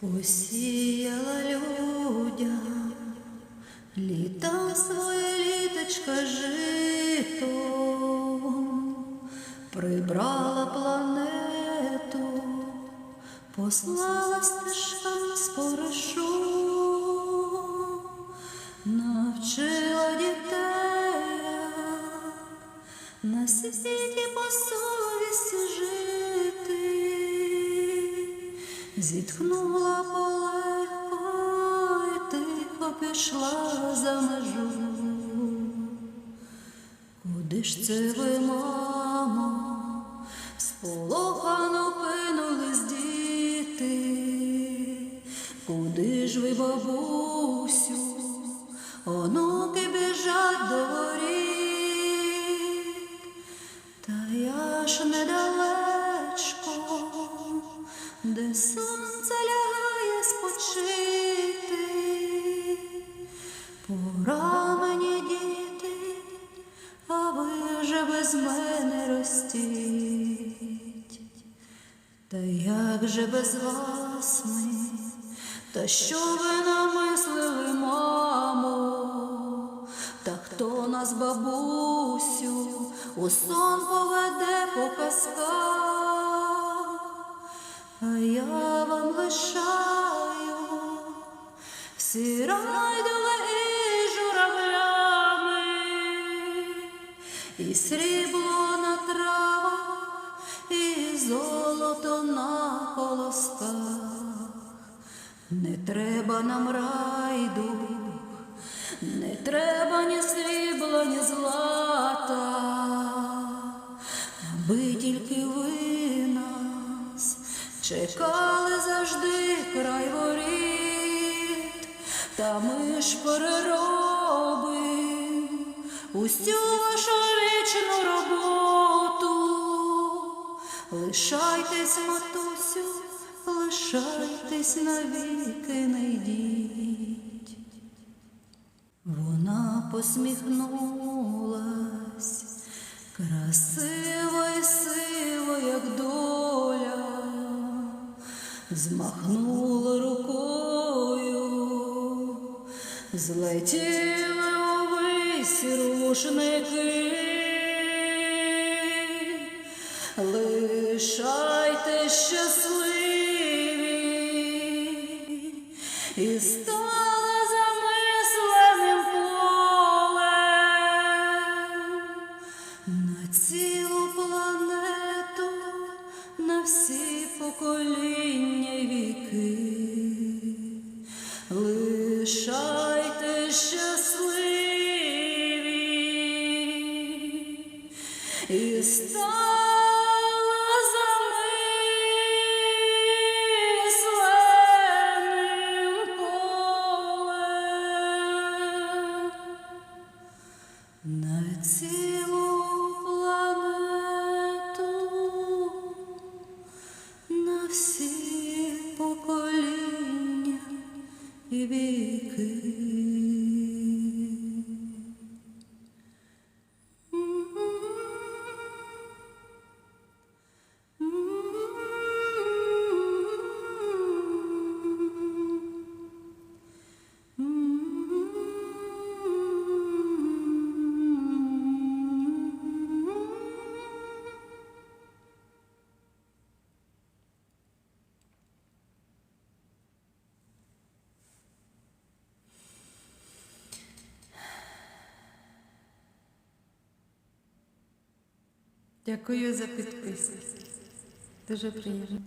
Посіяла людям. Літа своє літочка жито, прибрала планету, послала стежками споришу, навчила дітей. На світі по совісті жити, зітхнула полегко і тихо пішла за межу. Куди ж це ви, мамо, сполохано кинулись діти? Куди ж ви, бабусю, онуки біжать до воріт? Та я ж недалечко, де сонце лягає спочити. Пора мені діти, а ви вже без мене ростіть. Та як же без вас ми, та що ви намислили, мамо? Та хто нас, бабусю, у сон поведе по казках? А я вам лишаю всі райдули і журавлями, і срібло на травах, і золото на колосках. Не треба нам райду, не треба ні срібла, чекали завжди край воріт, та ми ж переробим усю вашу вічну роботу. Лишайтесь, матусю, лишайтесь навіки, не йдіть. Вона посміхнулась, красиво змахнула рукою, злетіли увесь рушники. Лишайте щасливі і стала щасливі. І стала Дякую за підписку. Дуже приємно.